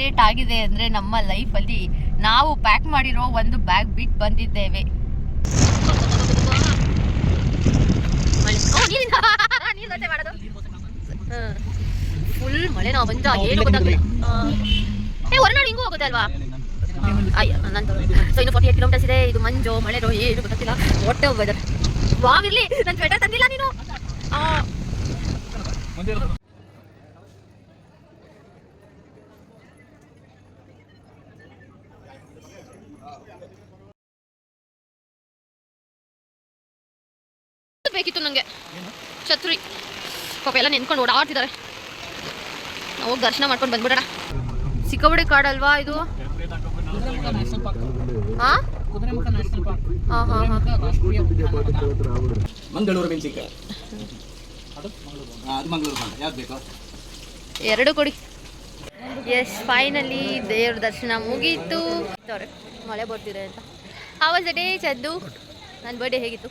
Update ಆಗಿದೆ ಅಂದರೆ ನಮ್ಮ ಲೈಫಲ್ಲಿ ನಾವು ಪ್ಯಾಕ್ ಮಾಡಿರೋ ಒಂದು ಬ್ಯಾಗ್ ಬಿಟ್ಟು ಬಂದಿದ್ದೇವೆ. ಫುಲ್ ಮಳೆ ನಾವು ಬಂದ ಏನು ಗೊತ್ತಾಗಲ್ಲ ಏ, ಹೊರನಾಡು ಹಿಂಗೂ ಹೋಗುತ್ತೆ ಅಲ್ವಾ? ಅಯ್ಯ ನಂದು ಸೊ ಇನ್ನು ಫಾರ್ಟಿ ಏಟ್ ಕಿಲೋಮೀಟರ್ಸ್ ಇದೆ. ಇದು ಮಂಜೋ ಮಳೆ ಏನು ಗೊತ್ತಿಲ್ಲ. ಹೊಟ್ಟೆ ವೆದರ್ ವಾವಿರ್ಲಿ ನನ್ನ ಸ್ವೆಟರ್ ತಂದಿಲ್ಲ ನೀನು. ಆ, ನಂಗೆ. ನನಗೆ ಛತ್ರಿ ಪಾಪ ಎಲ್ಲ ನಿಂತ್ಕೊಂಡು ಓಡಾಡ್ತಿದ್ದಾರೆ ನಾವು ದರ್ಶನ ಮಾಡ್ಕೊಂಡು ಬಂದ್ಬಿಡೋಣ. ಸಿಕ್ಕಬಡಿ ಕಾಡಲ್ವಾ ಇದು? ಹಾ ಮಂಗಳೂರು ಎರಡು ಕೊಡಿ. ಎಸ್ ಫೈನಲಿ ದೇವ್ರ ದರ್ಶನ ಮುಗೀತು. ಮಳೆ ಬರ್ತಿದೆ ಅಂತ. ಆವಾಜ್ ಡೇ ಚದ್ದು? ನನ್ನ ಬರ್ಡೇ ಹೇಗಿತ್ತು?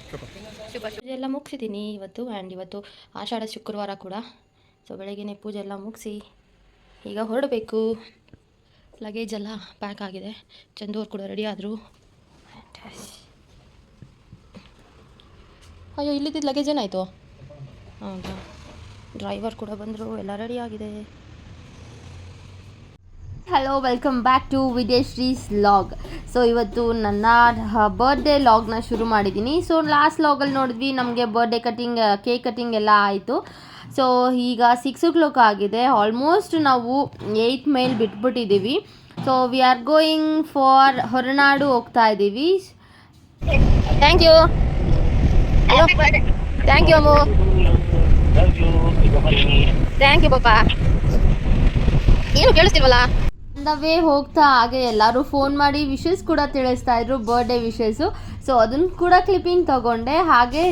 ಶುಭ ಪೂಜೆ ಎಲ್ಲ ಮುಗಿಸಿದ್ದೀನಿ. ಇವತ್ತು ಆ್ಯಂಡ್ ಇವತ್ತು ಆಷಾಢ ಶುಕ್ರವಾರ ಕೂಡ. ಸೊ ಬೆಳಗ್ಗೆ ಪೂಜೆ ಎಲ್ಲ ಮುಗಿಸಿ ಈಗ ಹೊರಡಬೇಕು. ಲಗೇಜ್ ಎಲ್ಲ ಪ್ಯಾಕ್ ಆಗಿದೆ. ಚಂದೂರು ಕೂಡ ರೆಡಿ ಆದರು. ಅಯ್ಯೋ ಇಲ್ಲಿದ್ದ ಲಗೇಜ್ ಏನಾಯಿತು? ಹೌದಾ? ಡ್ರೈವರ್ ಕೂಡ ಬಂದರು. ಎಲ್ಲ ರೆಡಿ ಆಗಿದೆ. ಹಲೋ ವೆಲ್ಕಮ್ ಬ್ಯಾಕ್ ಟು ವಿದೇಶ್ರೀಸ್ ಲಾಗ್ ಸೊ ಇವತ್ತು ನನ್ನ ಬರ್ಡೇ ಲಾಗ್ನ ಶುರು ಮಾಡಿದ್ದೀನಿ. ಸೊ ಲಾಸ್ಟ್ ಲಾಗಲ್ಲಿ ನೋಡಿದ್ವಿ ನಮಗೆ ಬರ್ಡೇ ಕಟಿಂಗ್ ಕೇಕ್ ಕಟಿಂಗ್ ಎಲ್ಲ ಆಯಿತು. ಸೊ ಈಗ ಸಿಕ್ಸ್ ಓ ಕ್ಲಾಕ್ ಆಗಿದೆ. ಆಲ್ಮೋಸ್ಟ್ ನಾವು eight mile ಬಿಟ್ಬಿಟ್ಟಿದ್ದೀವಿ. So we are going for Horanadu ಹೋಗ್ತಾ ಇದ್ದೀವಿ. Thank you thank you Ammu thank you ಪಾಪ ಏನು ಕೇಳಿಸ್ತಿಲ್ವಲ್ಲ? ವೇ ಹೋಗ್ತಾ ಹಾಗೆ ಎಲ್ಲರೂ ಫೋನ್ ಮಾಡಿ ವಿಷಸ್ ಕೂಡ ತಿಳಿಸ್ತಾ ಇದ್ರು ಬರ್ಡೇ ವಿಶಸ್ಸು ಸೊ ಅದನ್ನು ಕೂಡ ಕ್ಲಿಪ್ಪಿಂಗ್ ತಗೊಂಡೆ. ಹಾಗೆ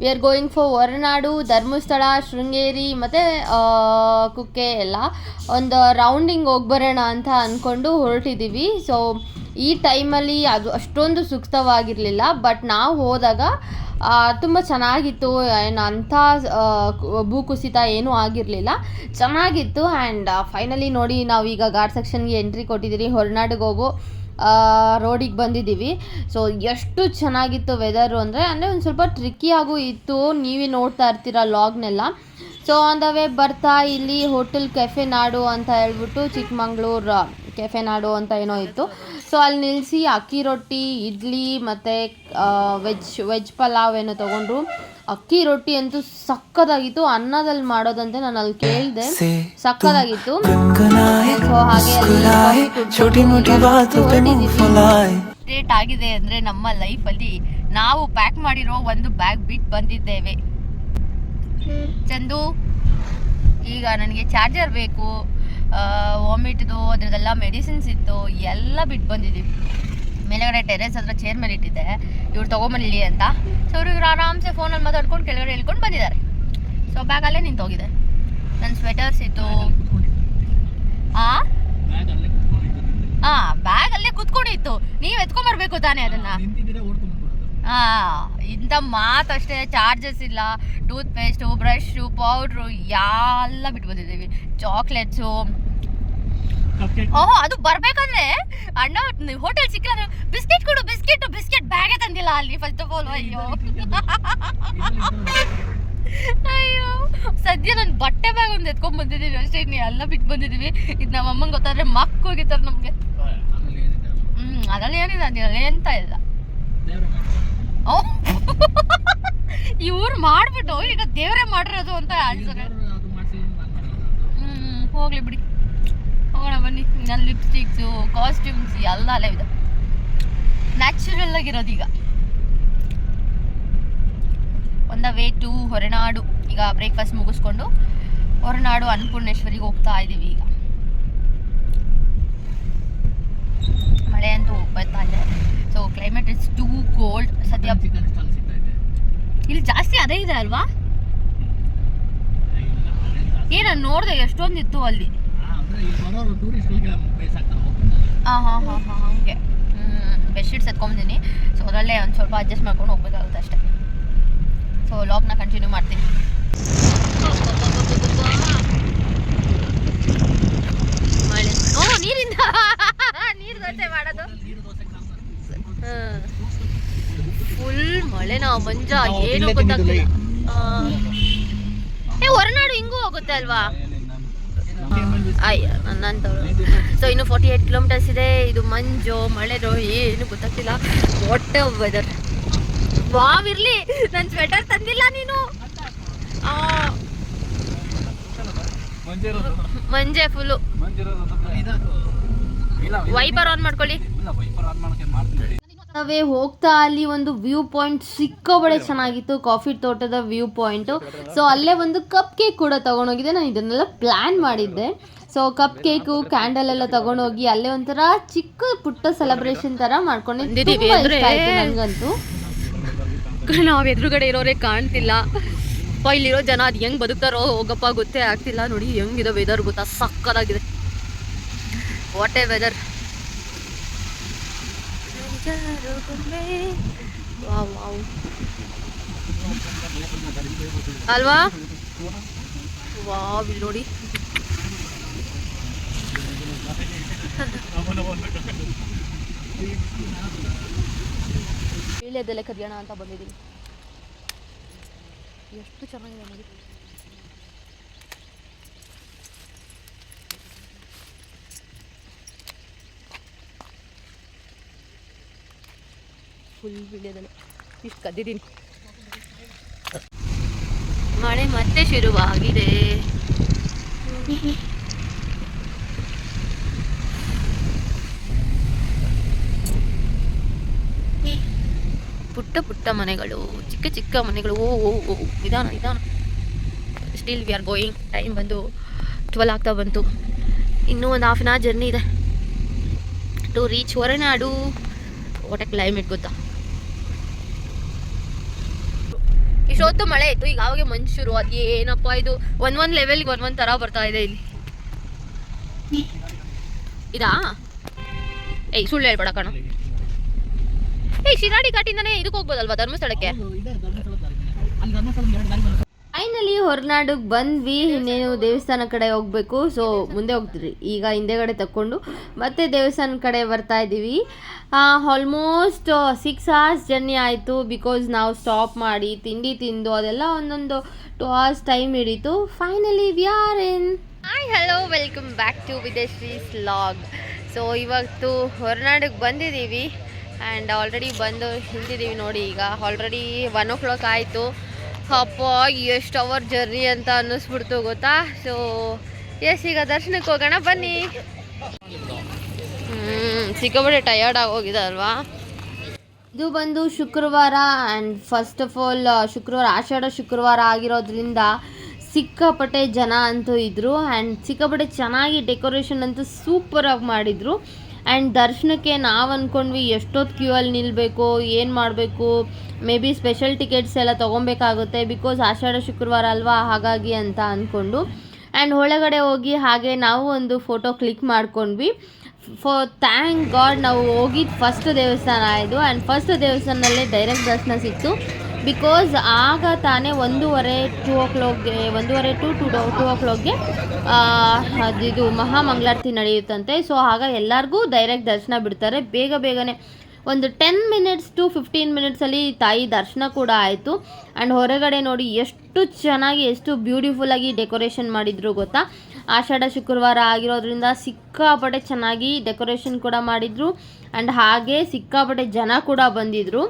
we are going for Horanadu, Dharmasthala, Sringeri, ಮತ್ತು ಕುಕ್ಕೆ ಎಲ್ಲ. ಒಂದು ರೌಂಡಿಂಗ್ ಹೋಗಿ ಬರೋಣ ಅಂತ ಅಂದ್ಕೊಂಡು ಹೊರಟಿದ್ದೀವಿ ಸೊ ಈ ಟೈಮಲ್ಲಿ ಅದು ಅಷ್ಟೊಂದು ಸೂಕ್ತವಾಗಿರಲಿಲ್ಲ ಬಟ್ ನಾವು ಹೋದಾಗ ತುಂಬ ಚೆನ್ನಾಗಿತ್ತು ಏನು ಅಂಥ ಭೂಕುಸಿತ ಏನೂ ಆಗಿರಲಿಲ್ಲ. ಚೆನ್ನಾಗಿತ್ತು ಆ್ಯಂಡ್ ಫೈನಲಿ ನೋಡಿ ನಾವೀಗ ಘಾಟ್ ಸೆಕ್ಷನ್ಗೆ ಎಂಟ್ರಿ ಕೊಟ್ಟಿದ್ದೀರಿ ಹೊರನಾಡಿಗೆ ಹೋಗೋ ರೋಡಿಗೆ ಬಂದಿದ್ದೀವಿ ಸೊ ಎಷ್ಟು ಚೆನ್ನಾಗಿತ್ತು ವೆದರು ಅಂದರೆ ಅಂದರೆ ಒಂದು ಸ್ವಲ್ಪ ಟ್ರಿಕ್ಕಿಯಾಗೂ ಇತ್ತು. ನೀವೇ ನೋಡ್ತಾ ಇರ್ತೀರ ಲಾಗ್ನೆಲ್ಲ ಸೊ ಆನ್ ದ ವೇ ಬರ್ತಾ ಇಲ್ಲಿ ಹೋಟೆಲ್ ಕೆಫೆ ನಾಡು ಅಂತ ಹೇಳ್ಬಿಟ್ಟು ಚಿಕ್ಕಮಂಗ್ಳೂರು ಕೆಫೆ ನಾಡು ಅಂತ ಏನೋ ಇತ್ತು. ಸೊ ಅಲ್ಲಿ ನಿಲ್ಲಿಸಿ ಅಕ್ಕಿ ರೊಟ್ಟಿ ಇಡ್ಲಿ ಮತ್ತು ವೆಜ್ ವೆಜ್ ಪಲಾವ್ ಏನೋ ತೊಗೊಂಡ್ರು. ಅಕ್ಕಿ ರೊಟ್ಟಿ ಅಂತೂ ಸಕ್ಕದಾಗಿತ್ತು. ಅನ್ನದಲ್ಲಿ ಮಾಡೋದಂತೆ ನಾನು ಅಲ್ಲಿ ಕೇಳಿದೆ. ಸಕ್ಕದಾಗಿತ್ತು. ಸೊ ಆಗಿದೆ ಅಂದ್ರೆ ನಮ್ಮ ಲೈಫಲ್ಲಿ ನಾವು ಪ್ಯಾಕ್ ಮಾಡಿರೋ ಒಂದು ಬ್ಯಾಗ್ ಬಿಟ್ಟು ಬಂದಿದ್ದೇವೆ. ಚಂದು. ಈಗ ನನಗೆ ಚಾರ್ಜರ್ ಬೇಕು. ವಾಮಿಟ್ದು ಅದ್ರದ್ದೆಲ್ಲ ಮೆಡಿಸಿನ್ಸ್ ಇತ್ತು ಎಲ್ಲ ಬಿಟ್ಟು ಬಂದಿದ್ದೀವಿ ಮೇಲೆಗಡೆ ಟೆರೆಸ್ ಹತ್ರ ಚೇರ್ ಮೇಲೆ ಇಟ್ಟಿದ್ದೆ. ಇವ್ರು ತೊಗೊಂಬಲ್ಲಿ ಅಂತ. ಸೊ ಇವ್ರು ಇವ್ರು ಆರಾಮ್ಸೆ ಫೋನಲ್ಲಿ ಮಾತಾಡ್ಕೊಂಡು ಕೆಳಗಡೆ ಹೇಳ್ಕೊಂಡು ಬಂದಿದ್ದಾರೆ. ಸೊ ಬ್ಯಾಗಲ್ಲೇ ನಿಂತೋಗಿದೆ. ನನ್ನ ಸ್ವೆಟರ್ಸ್ ಇತ್ತು. ಆ ಬ್ಯಾಗ್ ಅಲ್ಲೇ ಆ? ಬ್ಯಾಗ್ ಅಲ್ಲೇ ಕುತ್ಕೊಂಡಿತ್ತು. ನೀವು ಎತ್ಕೊಂಬರ್ಬೇಕು ತಾನೇ ಅದನ್ನ. ಇಂಥ ಮಾತಷ್ಟೇ ಚಾರ್ಜಸ್ ಇಲ್ಲ. ಟೂತ್ ಪೇಸ್ಟು ಬ್ರಷು ಪೌಡ್ರು ಎಲ್ಲ ಬಿಟ್ಟು ಬಂದಿದ್ದೀವಿ ಚಾಕ್ಲೇಟ್ಸು ಓಹೋ ಅದು ಬರ್ಬೇಕಂದ್ರೆ ಅಣ್ಣ ಹೋಟೆಲ್ ಸಿಕ್ಕಿಲ್ಲ ಬಿಸ್ಕೆಟ್ ಕೊಡು ಬಿಸ್ಕೆಟ್ ಬಿಸ್ಕೆಟ್ ಬ್ಯಾಗೆ ತಂದಿಲ್ಲ ಅಲ್ಲಿ ಫಸ್ಟ್ ಆಫ್ ಆಲ್ ಅಯ್ಯೋ. ಅಯ್ಯೋ. ಸದ್ಯ ನನ್ನ ಬಟ್ಟೆ ಬ್ಯಾಗ್ ಒಂದು ಎತ್ಕೊಂಡ್ ಬಂದಿದ್ದೀವಿ ಅಷ್ಟೇ ನೀ ಎಲ್ಲ ಬಿಟ್ಟು ಬಂದಿದ್ದೀವಿ ಇದು ನಮ್ಮ ಅಮ್ಮಂಗೆ ಗೊತ್ತಾದ್ರೆ ಮಕ್ಕ ತರ ನಮಗೆ ಹ್ಞೂ ಹ್ಮ್ ಅದ್ರಲ್ಲಿ ಏನಿಲ್ಲ ಎಂತ ಇಲ್ಲ. ಇವ್ರು ಮಾಡ್ಬಿಟ್ಟು ಈಗ ದೇವರೇ ಮಾಡಿರೋದು ಅಂತ ಮಾಡಿಲ್ಲ ಹ್ಮ್ ಹೋಗ್ಲಿ ಬಿಡಿ. ಹೋಗೋಣ ಬನ್ನಿ. ನನ್ನ ಲಿಪ್ಸ್ಟಿಕ್ಸು ಕಾಸ್ಟ್ಯೂಮ್ಸ್ ಎಲ್ಲ ಅಲ್ಲೇ ಇದೆ. ನ್ಯಾಚುರಲ್ ಆಗಿರೋದು ಈಗ. ಒಂದ ವೇ ಟು ಹೊರನಾಡು. ಈಗ ಬ್ರೇಕ್ಫಾಸ್ಟ್ ಮುಗಿಸ್ಕೊಂಡು ಹೊರನಾಡು ಅನ್ನಪೂರ್ಣೇಶ್ವರಿಗೆ ಹೋಗ್ತಾ ಇದ್ದೀವಿ ಈಗ ಮಳೆ ಅಂತೂ ಬರ್ತಾ ಇದೆ so climate is too cold ಸದ್ಯ ಇಲ್ಲಿ ಜಾಸ್ತಿ ಅದೇ ಇದೆ ಅಲ್ವಾ? ಏ ನಾನು ನೋಡಿದೆ ಎಷ್ಟೊಂದಿತ್ತು ಅಲ್ಲಿ. ಹಾ, ಹಾಂ ಹಾಂ ಹಾಂ ಹಂಗೆ. ಬೆಡ್ಶೀಟ್ಸ್ ಎತ್ಕೊಂಬಂದಿನಿ. ಸೊ ಅದರಲ್ಲೇ ಒಂದು ಸ್ವಲ್ಪ ಅಡ್ಜಸ್ಟ್ ಮಾಡ್ಕೊಂಡು ಹೋಗ್ಬೇಕಾಗುತ್ತೆ ಅಷ್ಟೇ. ಸೊ ಲಾಗ್ನ ಕಂಟಿನ್ಯೂ ಮಾಡ್ತೀನಿ. ಮಳೆ ಮಳೆನಾ ಮಂಜ ಏನು ಗೊತ್ತಾಗ್ತಿಲ್ಲ. ಏ ಹೊರನಾಡು ಹಿಂಗೂ ಹೋಗುತ್ತೆ ಅಲ್ವಾ? ನನ್ನಂತವ್ರು ಸೊ ಇನ್ನು ಫಾರ್ಟಿ ಏಟ್ ಕಿಲೋಮೀಟರ್ಸ್ ಇದೆ. ಇದು ಮಂಜು ಮಳೆನೋ ಏನು ಗೊತ್ತಾಗ್ತಿಲ್ಲ. ಹೊಟ್ಟೆ ವೆದರ್ ವಾವ್ ಇರ್ಲಿ. ನನ್ ಸ್ವೆಟರ್ ತಂದಿಲ್ಲ ನೀನು. ಮಂಜೆ ಫುಲ್ಲು ವೈಪರ್ ಆನ್ ಮಾಡ್ಕೊಳ್ಳಿ. ಇಲ್ಲ ವೈಪರ್ ಆನ್ ಮಾಡಕ್ಕೆ ಮಾಡ್ತೀನಿ. ನಾವೇ ಹೋಗ್ತಾ ಅಲ್ಲಿ ಒಂದು ವ್ಯೂ ಪಾಯಿಂಟ್ ಸಿಕ್ಕೋಬಳೆ ಚೆನ್ನಾಗಿತ್ತು ಕಾಫಿ ತೋಟದ ವ್ಯೂ ಪಾಯಿಂಟು. ಸೊ ಅಲ್ಲೇ ಒಂದು ಕಪ್ ಕೇಕ್ ಕೂಡ ತಗೊಂಡೋಗಿದ್ದೆ. ನಾನು ಇದನ್ನೆಲ್ಲ ಪ್ಲ್ಯಾನ್ ಮಾಡಿದ್ದೆ. ಸೊ ಕಪ್ ಕೇಕು ಕ್ಯಾಂಡಲ್ ಎಲ್ಲ ತಗೊಂಡೋಗಿ ಅಲ್ಲೇ ಒಂಥರ ಚಿಕ್ಕ ಪುಟ್ಟ ಸೆಲೆಬ್ರೇಷನ್ ತರ ಮಾಡ್ಕೊಂಡಿದ್ದೀವಿ ನನಗಂತೂ ನಾವು ಎದುರುಗಡೆ ಇರೋರೇ ಕಾಣ್ತಿಲ್ಲ. ಇಲ್ಲಿರೋ ಜನ ಅದು ಹೆಂಗ್ ಬದುಕ್ತಾರೋ ಹೋಗಪ್ಪ ಗೊತ್ತೇ ಆಗ್ತಿಲ್ಲ. ನೋಡಿ ಹೆಂಗಿದೆ ವೆದರ್ ಗೊತ್ತಾ ಸಕ್ಕದಾಗಿದೆ what a weather wow wow. ಅಲ್ವಾ? ವಾವ್ ಇಲ್ಲಿ ನೋಡಿ. ವೀಳ್ಯದೆಲೆ ಕರಿಯೋಣ ಅಂತ ಬಂದಿದ್ದೀನಿ. ಎಷ್ಟು ಚೆನ್ನಾಗಿದೆ ನೋಡಿ. ಫುಲ್ ವೀಳ್ಯದೆಲೆ ಇಷ್ಟು ಕದ್ದಿದ್ದೀನಿ. ಮಳೆ ಮತ್ತೆ ಶುರುವಾಗಿದೆ. ಪುಟ್ಟ ಪುಟ್ಟ ಮನೆಗಳು, ಚಿಕ್ಕ ಚಿಕ್ಕ ಮನೆಗಳು. ಓ ಓ ಓ, ನಿಧಾನ ನಿಧಾನ. Still we are going time ಬಂದು ಟ್ವೆಲ್ ಆಗ್ತಾ ಬಂತು. ಇನ್ನೂ ಒಂದು ಹಾಫ್ ಆನ್ ಅವರ್ ಜರ್ನಿ ಇದೆ. To reach Horanadu. What climate ಗೊತ್ತಾ. ಇಷ್ಟೊತ್ತು ಮಳೆ ಇತ್ತು, ಈಗ ಅವಾಗೆ ಮಂಜು ಶುರು, ಅದು ಏನಪ್ಪ ಇದು? ಒಂದ್ ಒಂದ್ ಲೆವೆಲ್ಗೆ ಒಂದ್ ಒಂದ್ ತರ ಬರ್ತಾ ಇದೆ ಇಲ್ಲಿ. ಇದಾ? ಏಯ್, ಸುಳ್ಳು ಹೇಳ್ಬೇಡ ಕಣ. ಏಯ್, ಶಿರಾಡಿ ಘಾಟಿಂದಾನೆ ಇದಕ್ಕೆ ಹೋಗ್ಬೋದಲ್ವಾ ಧರ್ಮಸ್ಥಳಕ್ಕೆ? ಫೈನಲಿ ಹೊರನಾಡಿಗೆ ಬಂದ್ವಿ. ಇನ್ನೇನು ದೇವಸ್ಥಾನ ಕಡೆ ಹೋಗಬೇಕು. ಸೊ ಮುಂದೆ ಹೋಗ್ತೀರಿ ಈಗ ಹಿಂದೆಗಡೆ ತಕ್ಕೊಂಡು ಮತ್ತೆ ದೇವಸ್ಥಾನ ಕಡೆ ಬರ್ತಾ ಇದ್ದೀವಿ. ಆಲ್ಮೋಸ್ಟ್ ಸಿಕ್ಸ್ ಅವರ್ಸ್ ಜರ್ನಿ ಆಯಿತು. ಬಿಕಾಸ್ ನಾವು ಸ್ಟಾಪ್ ಮಾಡಿ, ತಿಂಡಿ ತಿಂದು, ಅದೆಲ್ಲ ಒಂದೊಂದು two hours time ಹಿಡೀತು. Finally we are in hi hello welcome back to ವಿದೇಶ್ರೀಸ್ log so ಇವತ್ತು ಹೊರನಾಡಿಗೆ ಬಂದಿದ್ದೀವಿ. ಆ್ಯಂಡ್ ಆಲ್ರೆಡಿ ಬಂದು ಹಿಂದಿದ್ದೀವಿ ನೋಡಿ ಈಗ. ಆಲ್ರೆಡಿ ಒನ್ ಓ ಕ್ಲಾಕ್ ಆಯಿತು. ಅಪ್ಪ ಎಷ್ಟು ಅವರ್ ಜರ್ನಿ ಅಂತ ಅನ್ನಿಸ್ಬಿಡ್ತು ಗೊತ್ತಾ? ಸೊ ಎಸ್ ಈಗ ದರ್ಶನಕ್ಕೆ ಹೋಗೋಣ, ಬನ್ನಿ. ಹ್ಮ್, ಸಿಕ್ಕಾಪಟ್ಟೆ ಟಯರ್ಡ್ ಆಗೋಗಿದೆ ಅಲ್ವಾ? ಇದು ಬಂದು ಶುಕ್ರವಾರ ಆ್ಯಂಡ್ ಫಸ್ಟ್ ಆಫ್ ಆಲ್ ಶುಕ್ರವಾರ, ಆಷಾಢ ಶುಕ್ರವಾರ ಆಗಿರೋದ್ರಿಂದ ಸಿಕ್ಕಾಪಟ್ಟೆ ಜನ ಅಂತೂ ಇದ್ದರು ಆ್ಯಂಡ್ ಸಿಕ್ಕಾಪಟ್ಟೆ ಚೆನ್ನಾಗಿ ಡೆಕೋರೇಷನ್ ಅಂತೂ ಸೂಪರಾಗಿ ಮಾಡಿದರು. ಆ್ಯಂಡ್ ದರ್ಶನಕ್ಕೆ ನಾವು ಅಂದ್ಕೊಂಡ್ವಿ ಎಷ್ಟೊತ್ತು ಕ್ಯೂ ಅಲ್ಲಿ ನಿಲ್ಲಬೇಕು ಏನು ಮಾಡಬೇಕು ಮೇ ಬಿ ಸ್ಪೆಷಲ್ ಟಿಕೆಟ್ಸ್ ಎಲ್ಲ ತೊಗೊಬೇಕಾಗುತ್ತೆ ಬಿಕಾಸ್ ಆಷಾಢ ಶುಕ್ರವಾರ ಅಲ್ವಾ ಹಾಗಾಗಿ ಅಂತ ಅಂದ್ಕೊಂಡು ಆ್ಯಂಡ್ ಒಳಗಡೆ ಹೋಗಿ ಹಾಗೆ ನಾವು ಒಂದು ಫೋಟೋ ಕ್ಲಿಕ್ ಮಾಡ್ಕೊಂಡ್ವಿ. ಫೋ ಥ್ಯಾಂಕ್ ಗಾಡ್ ನಾವು ಹೋಗಿದ್ದು ಫಸ್ಟ್ ದೇವಸ್ಥಾನ ಆಯಿತು ಆ್ಯಂಡ್ ಫಸ್ಟ್ ದೇವಸ್ಥಾನದಲ್ಲೇ ಡೈರೆಕ್ಟ್ ದರ್ಶನ ಸಿಕ್ತು. ಬಿಕಾಸ್ ಆಗ ತಾನೇ ಒಂದೂವರೆ ಟೂ ಓ ಕ್ಲಾಕ್ಗೆ ಒಂದೂವರೆ ಟು ಟು ಟೂ ಓ ಕ್ಲಾಕ್ಗೆ ಅದಿದು ಮಹಾಮಂಗಳಾರತಿ ನಡೆಯುತ್ತಂತೆ. ಸೊ ಆಗ ಎಲ್ಲರಿಗೂ ಡೈರೆಕ್ಟ್ ದರ್ಶನ ಬಿಡ್ತಾರೆ. ಬೇಗ ಬೇಗನೆ ಒಂದು ಟೆನ್ ಮಿನಿಟ್ಸ್ ಟು ಫಿಫ್ಟೀನ್ ಮಿನಿಟ್ಸಲ್ಲಿ ತಾಯಿ ದರ್ಶನ ಕೂಡ ಆಯಿತು. ಆ್ಯಂಡ್ ಹೊರಗಡೆ ನೋಡಿ ಎಷ್ಟು ಚೆನ್ನಾಗಿ, ಎಷ್ಟು ಬ್ಯೂಟಿಫುಲ್ಲಾಗಿ ಡೆಕೋರೇಷನ್ ಮಾಡಿದ್ರು ಗೊತ್ತಾ? ಆಷಾಢ, ಶುಕ್ರವಾರ ಆಗಿರೋದ್ರಿಂದ ಸಿಕ್ಕಾಪಟ್ಟೆ ಚೆನ್ನಾಗಿ ಡೆಕೋರೇಷನ್ ಕೂಡ ಮಾಡಿದರು. ಆ್ಯಂಡ್ ಹಾಗೆ ಸಿಕ್ಕಾಪಟ್ಟೆ ಜನ ಕೂಡ ಬಂದಿದ್ದರು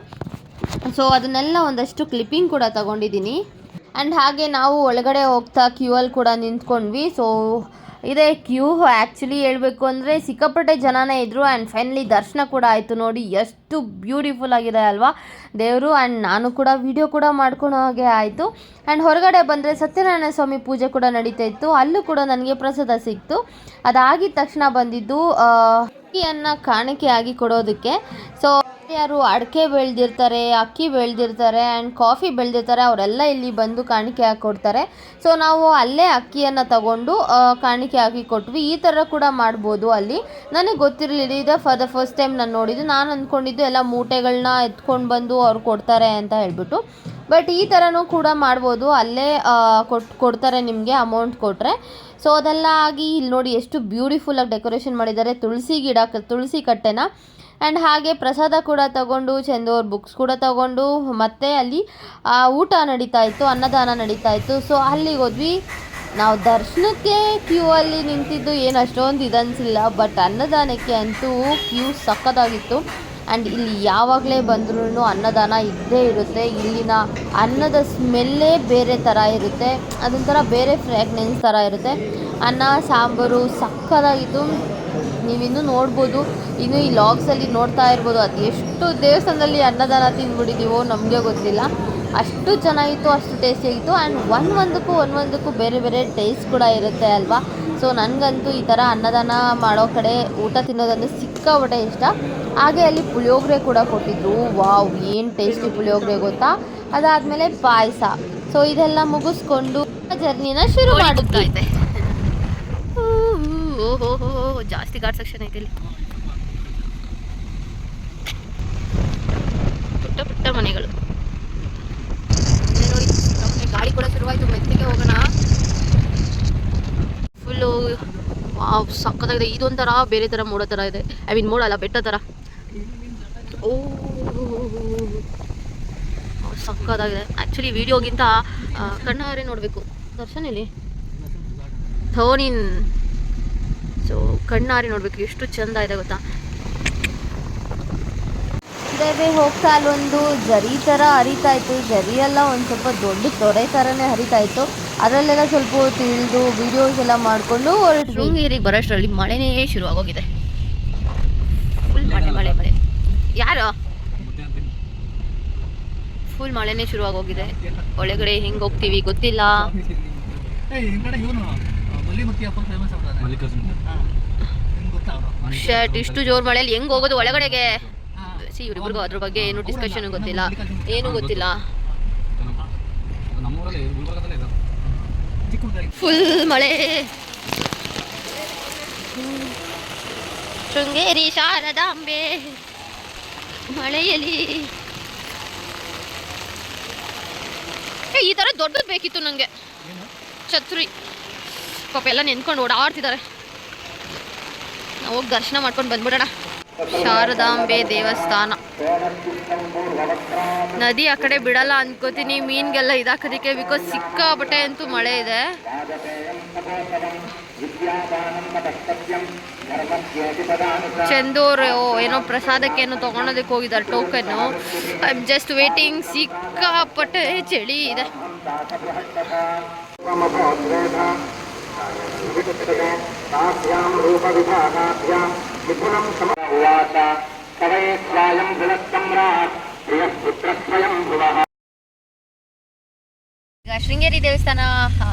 ಸೊ ಅದನ್ನೆಲ್ಲ ಒಂದಷ್ಟು ಕ್ಲಿಪ್ಪಿಂಗ್ ಕೂಡ ತಗೊಂಡಿದ್ದೀನಿ. ಆ್ಯಂಡ್ ಹಾಗೆ ನಾವು ಒಳಗಡೆ ಹೋಗ್ತಾ ಕ್ಯೂ ಅಲ್ಲಿ ಕೂಡ ನಿಂತ್ಕೊಂಡ್ವಿ. ಸೊ ಇದೇ ಕ್ಯೂ ಆ್ಯಕ್ಚುಲಿ ಹೇಳಬೇಕು ಅಂದರೆ ಸಿಕ್ಕಾಪಟ್ಟೆ ಜನನೇ ಇದ್ದರು ಆ್ಯಂಡ್ ಫೈನಲಿ ದರ್ಶನ ಕೂಡ ಆಯಿತು ನೋಡಿ. ಎಷ್ಟು ಬ್ಯೂಟಿಫುಲ್ ಆಗಿದೆ ಅಲ್ವಾ? ದೇವರು ಆ್ಯಂಡ್ ನಾನು ಕೂಡ ವಿಡಿಯೋ ಕೂಡ ಮಾಡ್ಕೊಳೋ ಹಾಗೆ ಆಯಿತು. ಆ್ಯಂಡ್ ಹೊರಗಡೆ ಬಂದರೆ ಸತ್ಯನಾರಾಯಣ ಸ್ವಾಮಿ ಪೂಜೆ ಕೂಡ ನಡೀತಾ ಇತ್ತು. ಅಲ್ಲೂ ಕೂಡ ನನಗೆ ಪ್ರಸಾದ ಸಿಕ್ತು. ಅದಾಗಿದ ತಕ್ಷಣ ಬಂದಿದ್ದು ಅಕ್ಕಿಯನ್ನು ಕಾಣಿಕೆಯಾಗಿ ಕೊಡೋದಕ್ಕೆ. ಸೊ ಯಾರು ಅಡಿಕೆ ಬೆಳೆದಿರ್ತಾರೆ, ಅಕ್ಕಿ ಬೆಳೆದಿರ್ತಾರೆ ಆ್ಯಂಡ್ ಕಾಫಿ ಬೆಳೆದಿರ್ತಾರೆ, ಅವರೆಲ್ಲ ಇಲ್ಲಿ ಬಂದು ಕಾಣಿಕೆ ಹಾಕಿ ಕೊಡ್ತಾರೆ. ಸೊ ನಾವು ಅಲ್ಲೇ ಅಕ್ಕಿಯನ್ನು ತಗೊಂಡು ಕಾಣಿಕೆ ಹಾಕಿ ಕೊಟ್ವಿ. ಈ ಥರ ಕೂಡ ಮಾಡ್ಬೋದು ಅಲ್ಲಿ. ನನಗೆ ಗೊತ್ತಿರಲಿಲ್ಲ, ಇದೆ ಫಾರ್ ದ ಫಸ್ಟ್ ಟೈಮ್ ನಾನು ನೋಡಿದ್ದು. ನಾನು ಅಂದ್ಕೊಂಡಿದ್ದು ಎಲ್ಲ ಮೂಟೆಗಳನ್ನ ಎತ್ಕೊಂಡು ಬಂದು ಅವ್ರು ಕೊಡ್ತಾರೆ ಅಂತ ಹೇಳ್ಬಿಟ್ಟು. ಬಟ್ ಈ ಥರನೂ ಕೂಡ ಮಾಡ್ಬೋದು. ಅಲ್ಲೇ ಕೊಟ್ಟು ಕೊಡ್ತಾರೆ ನಿಮಗೆ ಅಮೌಂಟ್ ಕೊಟ್ಟರೆ ಸೊ ಅದೆಲ್ಲ ಆಗಿ ಇಲ್ಲಿ ನೋಡಿ ಎಷ್ಟು ಬ್ಯೂಟಿಫುಲ್ಲಾಗಿ ಡೆಕೋರೇಷನ್ ಮಾಡಿದ್ದಾರೆ. ತುಳಸಿ ಗಿಡ, ತುಳಸಿ ಕಟ್ಟೆನ. ಆ್ಯಂಡ್ ಹಾಗೆ ಪ್ರಸಾದ ಕೂಡ ತಗೊಂಡು ಚೆಂದವ್ರ ಬುಕ್ಸ್ ಕೂಡ ತಗೊಂಡು, ಮತ್ತೆ ಅಲ್ಲಿ ಊಟ ನಡೀತಾ ಇತ್ತು, ಅನ್ನದಾನ ನಡೀತಾ ಇತ್ತು. ಸೊ ಅಲ್ಲಿಗೆ ಹೋದ್ವಿ. ನಾವು ದರ್ಶನಕ್ಕೆ ಕ್ಯೂ ಅಲ್ಲಿ ನಿಂತಿದ್ದು ಏನು ಅಷ್ಟೊಂದು ಇದನ್ಸಿಲ್ಲ ಬಟ್ ಅನ್ನದಾನಕ್ಕೆ ಅಂತೂ ಕ್ಯೂ ಸಖತ್ತಾಗಿತ್ತು. ಆ್ಯಂಡ್ ಇಲ್ಲಿ ಯಾವಾಗಲೇ ಬಂದ್ರೂ ಅನ್ನದಾನ ಇದ್ದೇ ಇರುತ್ತೆ. ಇಲ್ಲಿನ ಅನ್ನದ ಸ್ಮೆಲ್ಲೇ ಬೇರೆ ಥರ ಇರುತ್ತೆ. ಅದೊಂಥರ ಬೇರೆ ಫ್ರ್ಯಾಗ್ನೆನ್ಸ್ ಥರ ಇರುತ್ತೆ. ಅನ್ನ, ಸಾಂಬಾರು ಸಕ್ಕತ್ತಾಗಿತ್ತು ನೀವಿನ್ನೂ ನೋಡ್ಬೋದು. ಇನ್ನು ಈ ಲಾಗ್ಸಲ್ಲಿ ನೋಡ್ತಾ ಇರ್ಬೋದು. ಅದು ಎಷ್ಟು ದೇವಸ್ಥಾನದಲ್ಲಿ ಅನ್ನದಾನ ತಿಂದ್ಬಿಟ್ಟಿದ್ದೀವೋ ನಮಗೆ ಗೊತ್ತಿಲ್ಲ. ಅಷ್ಟು ಚೆನ್ನಾಗಿತ್ತು, ಅಷ್ಟು ಟೇಸ್ಟಿಯಾಗಿತ್ತು ಆ್ಯಂಡ್ ಒನ್ ಒಂದಕ್ಕೂ ಒಂದೊಂದಕ್ಕೂ ಬೇರೆ ಬೇರೆ ಟೇಸ್ಟ್ ಕೂಡ ಇರುತ್ತೆ ಅಲ್ವಾ? ಸೊ ನನಗಂತೂ ಈ ಥರ ಅನ್ನದಾನ ಮಾಡೋ ಕಡೆ ಊಟ ತಿನ್ನೋದಂದ್ರೆ ಸಿಕ್ಕಾಪಟ್ಟೆ ಇಷ್ಟ. ಹಾಗೆ ಅಲ್ಲಿ ಪುಳಿಯೋಗರೆ ಕೂಡ ಕೊಟ್ಟಿದ್ರು. ವಾವ್ ಏನು ಟೇಸ್ಟಿ ಪುಳಿಯೋಗರೆ ಗೊತ್ತಾ? ಅದಾದ್ಮೇಲೆ ಪಾಯಸ. ಸೊ ಇದೆಲ್ಲ ಮುಗಿಸ್ಕೊಂಡು ಜರ್ನಿನ ಶುರು ಮಾಡುತ್ತಾ ಇದೆ. ಜಾಸ್ತಿ ಗಾಡ್ ಸೆಕ್ಷನ್ ಐತೆ ಇಲ್ಲಿ. ಪುಟ್ಟ ಪುಟ್ಟ ಮನೆಗಳು. ನೋಡಿ ಗಾಡಿ ಕೂಡ ಶುರುವಾಯ್ತು ಮೆತ್ತಿಗೆ ಹೋಗೋಣ. ಫುಲ್ಲು ವಾವ್ ಸಕ್ಕತ್ತಾಗಿದೆ ಇದೊಂಥರ ಬೇರೆ ಥರ ಮೋಡ ಥರ ಇದೆ. ಐ ಮೀನ್ ಮೋಡ ಅಲ್ಲ, ಬೆಟ್ಟ ಥರ. ಓ ಸಕ್ಕತ್ತಾಗಿದೆ ಆ್ಯಕ್ಚುಲಿ ವಿಡಿಯೋಗಿಂತ ಕಣ್ಣಾರೆ ನೋಡಬೇಕು. ದರ್ಶನ ಇಲ್ಲಿ ಥೋನಿನ್ ಸೊ ಕಣ್ಣಾರಿ ನೋಡಬೇಕು. ಎಷ್ಟು ಚಂದ ಇದೆ ಗೊತ್ತಾ? ಹೋಗ್ತಾ ಅಲ್ಲೊಂದು ಜರಿ ಥರ ಹರಿತಾ ಇತ್ತು. ಜರಿ ಎಲ್ಲ ಒಂದು ಸ್ವಲ್ಪ ದೊಡ್ಡ ತೊರೆ ಥರನೇ ಹರಿತಾ ಇತ್ತು. ಅದರಲ್ಲೆಲ್ಲ ಸ್ವಲ್ಪ ಹೊತ್ತು ಇಳಿದು ವಿಡಿಯೋಸ್ ಎಲ್ಲ ಮಾಡಿಕೊಂಡು ಹೊರಟು ಶೃಂಗೇರಿಗೆ ಬರೋಷ್ಟರಲ್ಲಿ ಮಳೆನೇ ಶುರು ಆಗೋಗಿದೆ ಫುಲ್ ಮಳೆ ಮಳೆ ಮಳೆ. ಯಾರು? ಫುಲ್ ಮಳೆನೇ ಶುರು ಆಗೋಗಿದೆ ಒಳಗಡೆ ಹೆಂಗೆ ಹೋಗ್ತೀವಿ ಗೊತ್ತಿಲ್ಲ. ಶರ್ಟ್ ಇಷ್ಟು ಜೋರು ಮಳೆಯಲ್ಲಿ ಹೆಂಗ್ ಹೋಗೋದು ಒಳಗಡೆಗೆ? ಸಿ ಇವ್ರಿಬ್ರಿಗೂ ಅದ್ರ ಬಗ್ಗೆ ಏನು ಡಿಸ್ಕಷನ್ ಗೊತ್ತಿಲ್ಲ. ಏನು ಗೊತ್ತಿಲ್ಲ ನಮ್ಮೂರಲ್ಲಿ ಗುಲ್ಬರ್ಗದಲ್ಲೇ ಇದೆ ಚಿಕ್ಕಮಗಳೂರು ಫುಲ್ ಮಳೆ ಶೃಂಗೇರಿ ಶಾರದಾಂಬೆ ಮಳೆಯಲ್ಲಿ ಏ, ಈ ಥರ ದೊಡ್ಡದು ಬೇಕಿತ್ತು ನನಗೆ ಛತ್ರಿ. ಪಾಪ ಎಲ್ಲ ನೆನ್ಕೊಂಡು ಓಡಾಡ್ತಿದ್ದಾರೆ. ನಾವು ಹೋಗಿ ದರ್ಶನ ಮಾಡ್ಕೊಂಡು ಬಂದ್ಬಿಡೋಣ. ಶಾರದಾಂಬೆ ದೇವಸ್ಥಾನ. ನದಿ ಆ ಕಡೆ ಬಿಡಲ್ಲ ಅನ್ಕೋತೀನಿ, ಮೀನ್ಗೆಲ್ಲ ಇದಾಕೋದಿಕ್ಕೆ ಬಿಕಾಸ್ ಸಿಕ್ಕಾಬಟ್ಟೆ ಅಂತೂ ಮಳೆ ಇದೆ. ಚಂದೂರ್ ಏನೋ ಪ್ರಸಾದಕ್ಕೆ ಏನೋ ತಗೊಳೋದಕ್ಕೆ ಹೋಗಿದ್ದಾರೆ token I am just waiting ಸಿಕ್ಕಾಪಟ್ಟೆ ಚಳಿ ಇದೆ. उवाच कवये स्वायं बृहत्सम्राट् प्रियः पुत्रस्वयं भुवः ಈಗ ಶೃಂಗೇರಿ ದೇವಸ್ಥಾನ ಆ,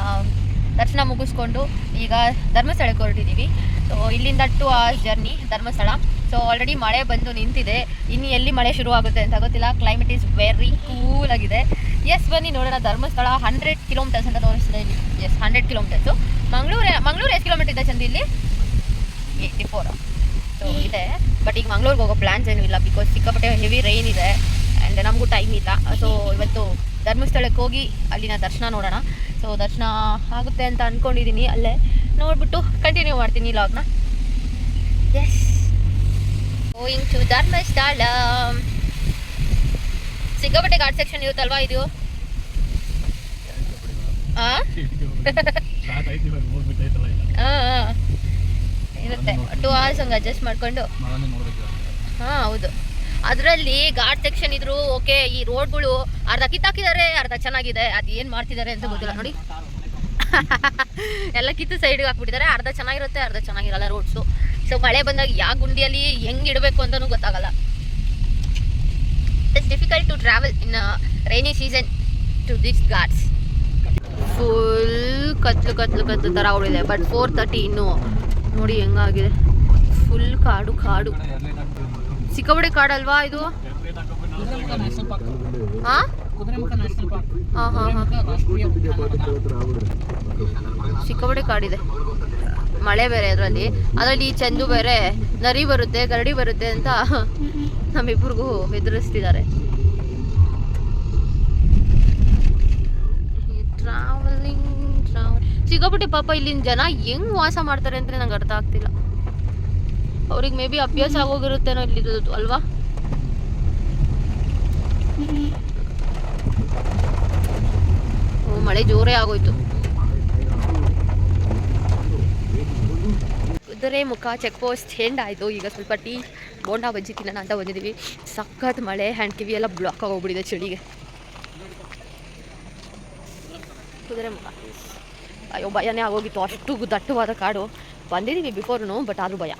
ದರ್ಶನ ಮುಗಿಸ್ಕೊಂಡು ಈಗ ಧರ್ಮಸ್ಥಳಕ್ಕೆ ಹೊರಟಿದ್ದೀವಿ ಸೊ ಇಲ್ಲಿಂದ two hours journey Dharmasthala so already ಮಳೆ ಬಂದು ನಿಂತಿದೆ ಇನ್ನು ಎಲ್ಲಿ ಮಳೆ ಶುರು ಆಗುತ್ತೆ ಅಂತ ಗೊತ್ತಿಲ್ಲ ಕ್ಲೈಮೇಟ್ ಈಸ್ ವೆರಿ ಕೂಲ್ ಆಗಿದೆ ಎಸ್ ಬನ್ನಿ ನೋಡೋಣ ಧರ್ಮಸ್ಥಳ ಹಂಡ್ರೆಡ್ ಕಿಲೋಮೀಟರ್ಸ್ ಅಂತ ತೋರಿಸ್ತಿದೆ ಇಲ್ಲಿ yes hundred kilometres Mangaluru Mangaluru ಎಷ್ಟು ಕಿಲೋಮೀಟರ್ ಇದೆ ಚಂದ ಇಲ್ಲಿ ಏಯ್ಟಿ ಫೋರ್ ಸೊ ಇದೆ. ಬಟ್ ಈಗ ಮಂಗ್ಳೂರ್ಗೆ ಹೋಗೋ ಪ್ಲ್ಯಾನ್ಸ್ ಏನೂ ಇಲ್ಲ ಬಿಕಾಸ್ ಸಿಕ್ಕಾಪಟ್ಟೆ ಹೆವಿ ರೈನ್ ಇದೆ ಆ್ಯಂಡ್ ನಮಗೂ ಟೈಮ್ ಇಲ್ಲ. ಸೊ ಇವತ್ತು ಧರ್ಮಸ್ಥಳಕ್ಕೆ ಹೋಗಿ ಅಲ್ಲಿನ ದರ್ಶನ ನೋಡೋಣ. ಸೊ ದರ್ಶನ ಆಗುತ್ತೆ ಅಂತ ಅಂದ್ಕೊಂಡಿದ್ದೀನಿ ಅಲ್ಲೇ ನೋಡ್ಬಿಟ್ಟು ಕಂಟಿನ್ಯೂ ಮಾಡ್ತೀನಿ ಲಾಗ್ನ ಎಸ್ ಗೋಯಿಂಗ್ ಟು ಧರ್ಮಸ್ಥಳ. ಸಿಕ್ಕಾಪಟ್ಟೆ ಘಾಟ್ ಸೆಕ್ಷನ್ ಇರುತ್ತಲ್ವಾ ಇದು? ಹಾಂ ಇರುತ್ತೆ. ಟೂ ಅವರ್ಸ್ ಹಂಗೆ ಅಡ್ಜಸ್ಟ್ ಮಾಡಿಕೊಂಡು. ಹಾಂ ಹೌದು. ಅದರಲ್ಲಿ ಘಾಟ್ ಸೆಕ್ಷನ್ ಇದ್ರು ಓಕೆ ಈ ರೋಡ್ಗಳು ಅರ್ಧ ಕಿತ್ತಾಕಿದ್ದಾರೆ ಅರ್ಧ ಚೆನ್ನಾಗಿದೆ. ಅದು ಏನು ಮಾಡ್ತಿದ್ದಾರೆ ಅಂತ ಗೊತ್ತಿಲ್ಲ. ನೋಡಿ. ಎಲ್ಲ ಕಿತ್ತು ಸೈಡ್ಗೆ ಹಾಕ್ಬಿಟ್ಟಿದ್ದಾರೆ ಅರ್ಧ ಚೆನ್ನಾಗಿರುತ್ತೆ ಅರ್ಧ ಚೆನ್ನಾಗಿರಲ್ಲ ರೋಡ್ಸು ಸೊ ಮಳೆ ಬಂದಾಗ ಯಾವ ಗುಂಡಿಯಲ್ಲಿ ಹೆಂಗೆ ಇಡಬೇಕು ಅಂತಲೂ ಗೊತ್ತಾಗಲ್ಲ. It's difficult to travel in rainy season to this ghats full ಕತ್ಲು ಕತ್ಲು ಕತ್ಲು ಥರ ಹೊಡಿದೆ ಬಟ್ ಫೋರ್ ತರ್ಟಿ ಇನ್ನೂ ನೋಡಿ ಹೆಂಗಾಗಿದೆ. ಫುಲ್ ಕಾಡು ಕಾಡು. ಸಿಕ್ಕಾಪಟ್ಟೆ ಕಾಡಲ್ವಾ ಇದು? ಸಿಕ್ಕಾಪಟ್ಟೆ ಕಾಡಿದೆ. ಮಳೆ ಬೇರೆ ಅದರಲ್ಲಿ. ಅದರಲ್ಲಿ ಚಂದು ಬೇರೆ, ನರಿ ಬರುತ್ತೆ, ಗರಡಿ ಬರುತ್ತೆ ಅಂತ ನಮ್ಮಿಬ್ರಿಗೂ ಹೆದರಿಸ್ತಿದ್ದಾರೆ. ಸಿಕ್ಕಾಪಟ್ಟೆ ಪಾಪ ಇಲ್ಲಿನ ಜನ ಹೆಂಗ್ ವಾಸ ಮಾಡ್ತಾರೆ ಅಂತ ನಂಗೆ ಅರ್ಥ ಆಗ್ತಿಲ್ಲ. ಅವ್ರಿಗೆ ಮೇ ಬಿ ಅಭ್ಯಾಸ ಆಗೋಗಿರುತ್ತೇನೋ ಇಲ್ಲಿರೋದು ಅಲ್ವಾ? ಮಳೆ ಜೋರೇ ಆಗೋಯ್ತು. ಕುದುರೆ ಮುಖ ಚೆಕ್ ಪೋಸ್ಟ್ ಎಂಡ್ ಆಯಿತು. ಈಗ ಸ್ವಲ್ಪ ಟೀ ಬೋಂಡಾ ಬಜ್ಜಿ ತಿನ್ನೋಣ ಅಂತ ಬಂದಿದ್ದೀವಿ ಸಖತ್ ಮಳೆ ಹ್ಯಾಂಡ್ ಕಿವಿ ಎಲ್ಲ ಬ್ಲಾಕ್ ಆಗೋಗ್ಬಿಟ್ಟಿದೆ ಚಳಿಗೆ. ಕುದುರೆ ಮುಖ. ಅಯ್ಯೋ ಭಯನೇ ಆಗೋಗಿತ್ತು. ಅಷ್ಟು ದಟ್ಟವಾದ ಕಾಡು. ಬಂದಿದ್ದೀವಿ ಬಿಫೋರ್ನು ಬಟ್ ಆದರೂ ಭಯ.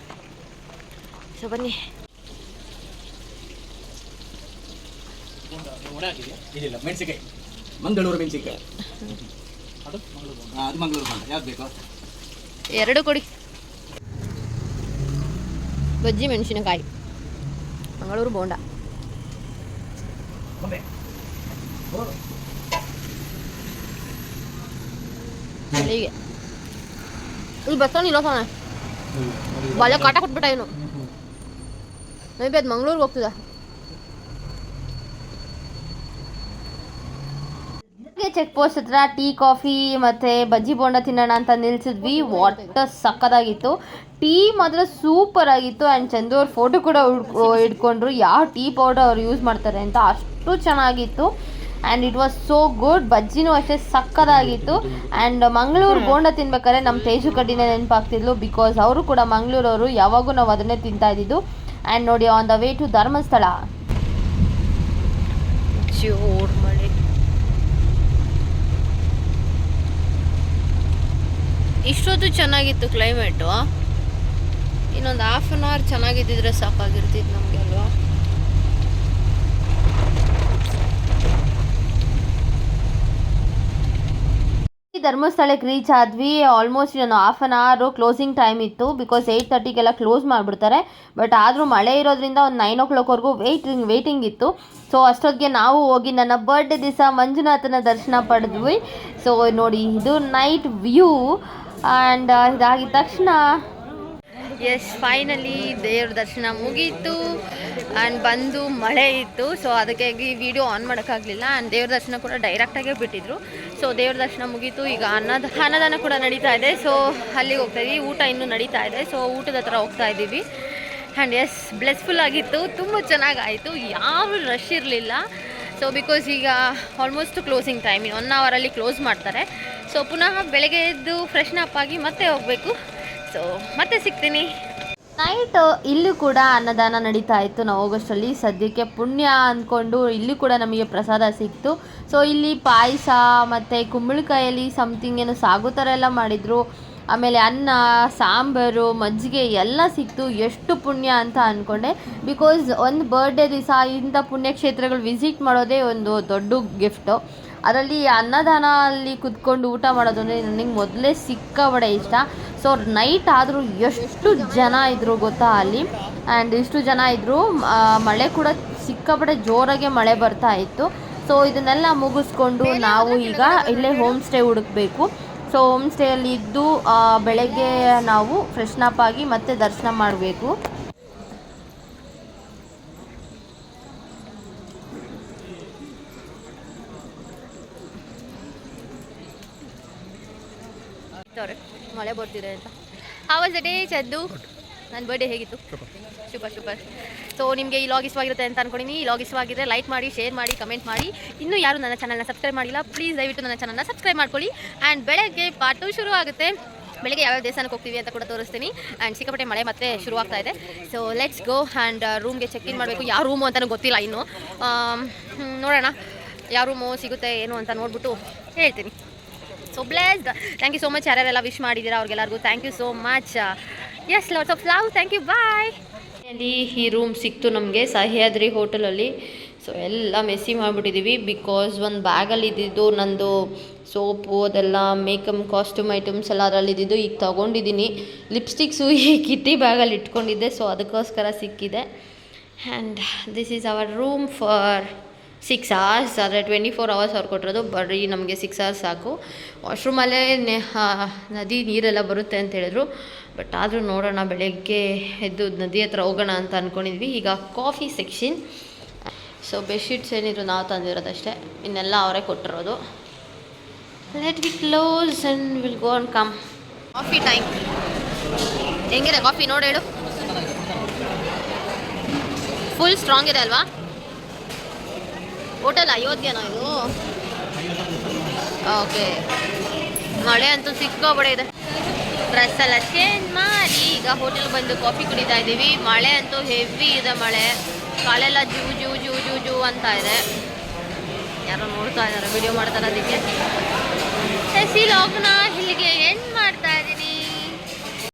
ಸೊ ಬನ್ನಿ. ಮೆಣಸಿಕಾಯಿ ಮಂಗಳೂರು ಮೆಣಸಿಕಾಯಿ ಅದು ಮಂಗಳೂರು ಯಾವ್ದು ಬೇಕು? ಎರಡು ಕೊಡಿ. ಬಜ್ಜಿ ಮೆಣಸಿನಕಾಯಿ. ಮಂಗಳೂರು ಬೋಂಡ. ಗೊಂಬೆ ಹೀಗೆ ಇಲ್ಲಿ ಬಾಲ್ಯ ಕಾಟ ಕೊಟ್ಬಿಟ್ಟ ಮೇ ಬಿ ಅದು ಚೆಕ್ ಪೋಸ್ಟ್ ಹತ್ರ ಟೀ ಕಾಫಿ ಮತ್ತೆ ಬಜ್ಜಿ ಬೋಂಡ ತಿನ್ನೋಣ ಅಂತ ನಿಲ್ಸಿದ್ವಿ. ವಾಟರ್ ಸಕ್ಕದಾಗಿತ್ತು ಟೀ ಮಾತ್ರ ಸೂಪರ್ ಆಗಿತ್ತು ಆ್ಯಂಡ್ ಚಂದು ಅವ್ರ ಫೋಟೋ ಕೂಡ ಇಟ್ಕೊಂಡ್ರು ಯಾವ ಟೀ ಪೌಡರ್ ಅವ್ರು ಯೂಸ್ ಮಾಡ್ತಾರೆ ಅಂತ ಅಷ್ಟು ಚೆನ್ನಾಗಿತ್ತು. And it was so good ಬಜ್ಜಿನೂ ಅಷ್ಟೇ ಸಕ್ಕದಾಗಿತ್ತು. ಆ್ಯಂಡ್ ಮಂಗಳೂರು ಬೋಂಡ ತಿನ್ಬೇಕಾದ್ರೆ ನಮ್ಮ ತೇಜು ಕಡ್ಡಿನೇ ನೆನಪಾಗ್ತಿದ್ಲು ಬಿಕಾಸ್ ಅವರು ಕೂಡ ಮಂಗಳೂರವರು ಯಾವಾಗೂ ನಾವು ಅದನ್ನೇ ತಿಂತಾ ಇದ್ದಿದ್ದು. ಆ್ಯಂಡ್ ನೋಡಿ on the way to Dharmasthala. ಜೋರ್ ಮಳೆ. ಇಷ್ಟೊತ್ತು ಚೆನ್ನಾಗಿತ್ತು ಕ್ಲೈಮೇಟು ಇನ್ನೊಂದು ಹಾಫ್ ಆನ್ ಅವರ್ ಚೆನ್ನಾಗಿದ್ದಿದ್ರೆ ಸಾಕಾಗಿರ್ತಿತ್ತು ನಮಗೆ. ಧರ್ಮಸ್ಥಳಕ್ಕೆ ರೀಚ್ ಆದ್ವಿ. ಆಲ್ಮೋಸ್ಟ್ ನಾನು half an hour closing time ಇತ್ತು. ಬಿಕಾಸ್ ಏಯ್ಟ್ ತರ್ಟಿಗೆಲ್ಲ ಕ್ಲೋಸ್ ಮಾಡಿಬಿಡ್ತಾರೆ. ಬಟ್ ಆದರೂ ಮಳೆ ಇರೋದ್ರಿಂದ ಒಂದು ನೈನ್ ಓ ಕ್ಲಾಕ್ವರೆಗೂ ವೆಯ್ಟಿಂಗ್ ವೇಯ್ಟಿಂಗ್ ಇತ್ತು. ಸೊ ಅಷ್ಟೊತ್ತಿಗೆ ನಾವು ಹೋಗಿ ನನ್ನ ಬರ್ಡೇ ದಿವಸ ಮಂಜುನಾಥನ ದರ್ಶನ ಪಡೆದ್ವಿ. ಸೊ ನೋಡಿ, ಇದು ನೈಟ್ ವ್ಯೂ ಆ್ಯಂಡ್ ಇದಾಗಿದ ತಕ್ಷಣ ಎಸ್ ಫೈನಲಿ ದೇವ್ರ ದರ್ಶನ ಮುಗೀತು ಆ್ಯಂಡ್ ಬಂದು ಮಳೆ ಇತ್ತು. ಸೊ ಅದಕ್ಕಾಗಿ ವಿಡಿಯೋ ಆನ್ ಮಾಡೋಕ್ಕಾಗಲಿಲ್ಲ ಆ್ಯಂಡ್ ದೇವ್ರ ದರ್ಶನ ಕೂಡ ಡೈರೆಕ್ಟಾಗೇ ಬಿಟ್ಟಿದ್ರು. ಸೊ ದೇವ್ರ ದರ್ಶನ ಮುಗೀತು. ಈಗ ಅನ್ನದ, ಅನ್ನದಾನ ಕೂಡ ನಡೀತಾ ಇದೆ. ಸೊ ಅಲ್ಲಿಗೆ ಹೋಗ್ತಾ ಇದ್ದೀವಿ ಊಟ ಇನ್ನೂ ನಡೀತಾ ಇದೆ. ಸೊ ಊಟದ ಹತ್ರ ಹೋಗ್ತಾ ಇದ್ದೀವಿ. ಆ್ಯಂಡ್ ಎಸ್ ಬ್ಲೆಸ್ಫುಲ್ ಆಗಿತ್ತು. ತುಂಬ ಚೆನ್ನಾಗಾಯಿತು. ಯಾವ ರಶ್ ಇರಲಿಲ್ಲ. ಸೊ ಬಿಕಾಸ್ ಈಗ ಆಲ್ಮೋಸ್ಟ್ ಕ್ಲೋಸಿಂಗ್ ಟೈಮ್ ಒನ್ ಅವರಲ್ಲಿ ಕ್ಲೋಸ್ ಮಾಡ್ತಾರೆ. ಸೊ ಪುನಃ ಬೆಳಗ್ಗೆ ಎದ್ದು ಫ್ರೆಶ್ನಪ್ ಆಗಿ ಮತ್ತೆ ಹೋಗಬೇಕು. ಸೊ ಮತ್ತೆ ಸಿಗ್ತೀನಿ. ನೈಟ್ ಇಲ್ಲೂ ಕೂಡ ಅನ್ನದಾನ ನಡೀತಾ ಇತ್ತು. ನಾವು ಹೋಗೋಷ್ಟರಲ್ಲಿ ಸದ್ಯಕ್ಕೆ ಪುಣ್ಯ ಅಂದ್ಕೊಂಡು ಇಲ್ಲೂ ಕೂಡ ನಮಗೆ ಪ್ರಸಾದ ಸಿಕ್ತು. ಸೊ ಇಲ್ಲಿ ಪಾಯಸ ಮತ್ತು ಕುಂಬಳಕಾಯಲ್ಲಿ ಸಮಥಿಂಗ್ ಏನು ಸಾಗು ಥರ ಎಲ್ಲ ಮಾಡಿದರು. ಆಮೇಲೆ ಅನ್ನ, ಸಾಂಬಾರು, ಮಜ್ಜಿಗೆ ಎಲ್ಲ ಸಿಕ್ತು. ಎಷ್ಟು ಪುಣ್ಯ ಅಂತ ಅಂದ್ಕೊಂಡೆ ಬಿಕಾಸ್ ಒಂದು ಬರ್ಡೇ ದಿವಸ ಇಂಥ ಪುಣ್ಯಕ್ಷೇತ್ರಗಳು ವಿಸಿಟ್ ಮಾಡೋದೇ ಒಂದು ದೊಡ್ಡ ಗಿಫ್ಟು ಅದರಲ್ಲಿ ಅನ್ನದಾನ ಅಲ್ಲಿ ಕುತ್ಕೊಂಡು ಊಟ ಮಾಡೋದು ಅಂದರೆ ನನಗೆ ಮೊದಲೇ ಸಿಕ್ಕಾಬಡೆ ಇಷ್ಟ. ಸೊ ನೈಟ್ ಆದರೂ ಎಷ್ಟು ಜನ ಇದ್ದರು ಗೊತ್ತಾ ಅಲ್ಲಿ? ಆ್ಯಂಡ್ ಇಷ್ಟು ಜನ ಇದ್ದರು ಮಳೆ ಕೂಡ ಸಿಕ್ಕಾಬಡೆ ಜೋರಾಗೆ ಮಳೆ ಬರ್ತಾ ಇತ್ತು. ಸೊ ಇದನ್ನೆಲ್ಲ ಮುಗಿಸ್ಕೊಂಡು ನಾವು ಈಗ ಇಲ್ಲೇ ಹೋಮ್ ಸ್ಟೇ ಹುಡುಕಬೇಕು. ಸೊ ಹೋಮ್ ಸ್ಟೇಯಲ್ಲಿ ಇದ್ದು ಬೆಳಗ್ಗೆ ನಾವು ಫ್ರೆಶ್ನಪ್ ಆಗಿ ಮತ್ತೆ ದರ್ಶನ ಮಾಡಬೇಕು. ಮಳೆ ಬರ್ತಿದೆ ಅಂತ. ಆವಾಜ್ ಡೇ ಚದ್ದು ನನ್ನ ಬರ್ಡೇ ಹೇಗಿತ್ತು? ಸೂಪರ್ ಸೂಪರ್ ಸೊ ನಿಮಗೆ ಈ ಲಾಗ್ ಇಷ್ಟವಾಗಿರುತ್ತೆ ಅಂತ ಅನ್ಕೊಂಡಿನಿ. ಈ ಲಾಗ್ ಇಷ್ಟವಾಗಿದ್ರೆ ಲೈಕ್ ಮಾಡಿ ಶೇರ್ ಮಾಡಿ ಕಮೆಂಟ್ ಮಾಡಿ. ಇನ್ನೂ ಯಾರು ನನ್ನ ಚಾನಲ್ನ ಸಬ್ಸ್ಕ್ರೈಬ್ ಮಾಡಿಲ್ಲ ಪ್ಲೀಸ್ ದಯವಿಟ್ಟು ನನ್ನ ಚಾನಲ್ನ ಸಬ್ಸ್ಕ್ರೈಬ್ ಮಾಡ್ಕೊಳ್ಳಿ. ಆ್ಯಂಡ್ ಬೆಳಗ್ಗೆ ಪಾಟು ಶುರು ಆಗುತ್ತೆ. ಬೆಳಗ್ಗೆ ಯಾವ್ಯಾವ ದೇವಸ್ಥಾನಕ್ಕೆ ಹೋಗ್ತೀವಿ ಅಂತ ಕೂಡ ತೋರಿಸ್ತೀನಿ. ಆ್ಯಂಡ್ ಸಿಕ್ಕಾಪಟ್ಟೆ ಮಳೆ ಮತ್ತೆ ಶುರು ಆಗ್ತಾ ಇದೆ ಸೊ ಲೆಟ್ಸ್ ಗೋ ಆ್ಯಂಡ್ ರೂಮ್ಗೆ ಚೆಕ್ ಇನ್ ಮಾಡಬೇಕು. ಯಾವ ರೂಮು ಅಂತಲೂ ಗೊತ್ತಿಲ್ಲ ಇನ್ನು. ನೋಡೋಣ. ಯಾವ ರೂಮು ಸಿಗುತ್ತೆ ಏನು ಅಂತ ನೋಡ್ಬಿಟ್ಟು ಹೇಳ್ತೀನಿ. So blessed thank you so much ಯಾರ್ಯಾರೆಲ್ಲ wish ಮಾಡಿದ್ದೀರಾ, ಅವ್ರಿಗೆಲ್ಲರಿಗೂ thank you so much yes lots of love thank you bye ಅಲ್ಲಿ ಈ ರೂಮ್ ಸಿಕ್ತು ನಮಗೆ ಸಹ್ಯಾದ್ರಿ ಹೋಟೆಲಲ್ಲಿ. ಸೊ ಎಲ್ಲ ಮೆಸ್ಸಿ ಮಾಡಿಬಿಟ್ಟಿದ್ದೀವಿ ಬಿಕಾಸ್ ಒಂದು ಬ್ಯಾಗಲ್ಲಿ ಇದ್ದಿದ್ದು ನಂದು ಸೋಪು, ಅದೆಲ್ಲ ಮೇಕಪ್ ಕಾಸ್ಟ್ಯೂಮ್ ಐಟಮ್ಸ್ ಎಲ್ಲ ಅದರಲ್ಲಿ ಇದ್ದಿದ್ದು ಈಗ ತೊಗೊಂಡಿದ್ದೀನಿ. ಲಿಪ್ಸ್ಟಿಕ್ಸು ಈ ಕಿಟ್ಟಿ ಬ್ಯಾಗಲ್ಲಿ ಇಟ್ಕೊಂಡಿದ್ದೆ ಸೊ ಅದಕ್ಕೋಸ್ಕರ ಸಿಕ್ಕಿದೆ. And this is our room for six hours ಆದರೆ ಟ್ವೆಂಟಿ ಫೋರ್ ಅವರ್ಸ್ ಅವ್ರು ಕೊಟ್ಟಿರೋದು. ಬರೀ ನಮಗೆ ಸಿಕ್ಸ್ ಅವರ್ಸ್ ಸಾಕು. ವಾಶ್ರೂಮಲ್ಲೇ ನದಿ ನೀರೆಲ್ಲ ಬರುತ್ತೆ ಅಂತ ಹೇಳಿದ್ರು. ಬಟ್ ಆದರೂ ನೋಡೋಣ, ಬೆಳಗ್ಗೆ ಎದ್ದು ನದಿ ಹತ್ರ ಹೋಗೋಣ ಅಂತ ಅಂದ್ಕೊಂಡಿದ್ವಿ ಈಗ ಕಾಫಿ ಸೆಕ್ಷನ್ ಸೊ ಬೆಡ್ಶೀಟ್ಸ್ ಏನಿದ್ರು ನಾವು ತಂದಿರೋದಷ್ಟೇ. ಇನ್ನೆಲ್ಲ ಅವರೇ ಕೊಟ್ಟಿರೋದು. Let we close and will go on come coffee time ಹೆಂಗಿದೆ ಕಾಫಿ ನೋಡಿ ಹೇಳು. ಫುಲ್ ಸ್ಟ್ರಾಂಗ್ ಇದೆ ಅಲ್ವಾ? ಹೋಟೆಲ್ ಅಯೋಧ್ಯೆನಾ ಇದು? ಓಕೆ. ಮಳೆ ಅಂತೂ ಸಿಕ್ಕೋಬಡೆ ಇದೆ. ಡ್ರೆಸ್ ಎಲ್ಲ ಚೇಂಜ್ ಮಾಡಿ ಈಗ ಹೋಟೆಲ್ ಬಂದು ಕಾಫಿ ಕುಡಿತಾ ಇದ್ದೀವಿ. ಮಳೆ ಅಂತೂ ಹೆವಿ ಇದೆ ಮಳೆ. ಕಾಲೆಲ್ಲ ಜೂ ಜೂ ಜೂ ಜೂ ಜೂ ಅಂತ ಇದೆ. ಯಾರೋ ನೋಡ್ತಾ ಇದ್ದಾರೆ ವಿಡಿಯೋ ಮಾಡ್ತಾರೆ ಅದಕ್ಕೆ ಲಾಗ್ನ ಇಲ್ಲಿಗೆ ಎಂಡ್